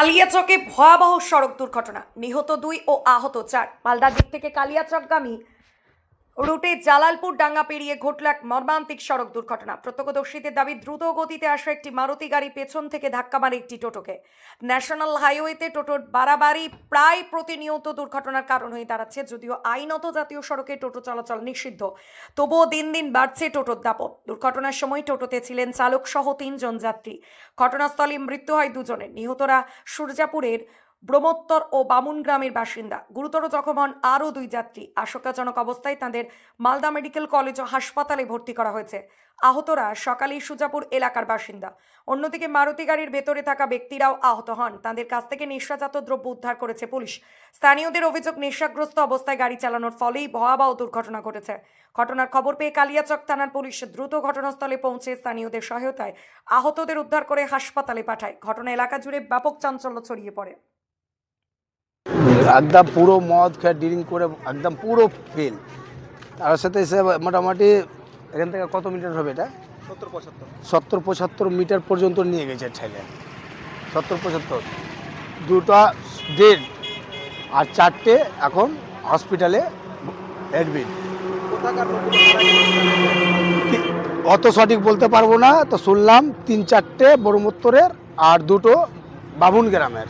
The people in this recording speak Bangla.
কালিয়াচকে ভয়াবহ সড়ক দুর্ঘটনা। নিহত দুই ও আহত চার। মালদার দিক থেকে কালিয়াচকগামী রুটে জালালপুর ডাঙ্গা পেরিয়ে ঘটল এক মর্মান্তিক সড়ক দুর্ঘটনা। প্রত্যক্ষদর্শীদের দাবি, দ্রুত গতিতে আসা একটি মারুতি গাড়ি পেছন থেকে ধাক্কা মারে একটি টোটোকে। ন্যাশনাল হাইওয়েতে টোটোর বাড়াবাড়ি প্রায় প্রতিনিয়ত দুর্ঘটনার কারণ হয়ে দাঁড়াচ্ছে, যদিও আইনত জাতীয় সড়কে টোটো চলাচল নিষিদ্ধ। তবুও দিন দিন বাড়ছে টোটোর দাপট। দুর্ঘটনার সময় টোটোতে ছিলেন চালক সহ তিনজন যাত্রী। ঘটনাস্থলে মৃত্যু হয় দুজনের। নিহতরা সূর্যাপুরের ব্রহ্মোত্তর ও বামুন গ্রামের বাসিন্দা। গুরুতর জখম হন আরও দুই যাত্রী। আশঙ্কাজনক অবস্থায় তাদের মালদা মেডিকেল কলেজ ও হাসপাতালে ভর্তি করা হয়েছে। আহতরা সকালেই সুজাপুর এলাকার বাসিন্দা। অন্যদিকে মারুতি গাড়ির ভেতরে থাকা ব্যক্তিরাও আহত হন। তাদের কাছ থেকে নেশাজাত দ্রব্য উদ্ধার করেছে পুলিশ। স্থানীয়দের অভিযোগ, নেশাগ্রস্ত অবস্থায় গাড়ি চালানোর ফলেই ভয়াবহ দুর্ঘটনা ঘটেছে। ঘটনার খবর পেয়ে কালিয়াচক থানার পুলিশ দ্রুত ঘটনাস্থলে পৌঁছে স্থানীয়দের সহায়তায় আহতদের উদ্ধার করে হাসপাতালে পাঠায়। ঘটনা এলাকা জুড়ে ব্যাপক চাঞ্চল্য ছড়িয়ে পড়ে। একদম পুরো মদ খেয়ে ড্রিঙ্ক করে একদম পুরো ফেল তার সাথে এসে মোটামুটি এখান থেকে কত মিটার হবে এটা? সত্তর পঁচাত্তর। সত্তর পঁচাত্তর মিটার পর্যন্ত নিয়ে গেছে ছেলে সত্তর পঁচাত্তর। দুটা ডেড আর চারটে এখন হসপিটালে অ্যাডমিট অত সঠিক বলতে পারব না, তো শুনলাম তিন চারটে বড়মত্তরের আর দুটো বামুন গ্রামের।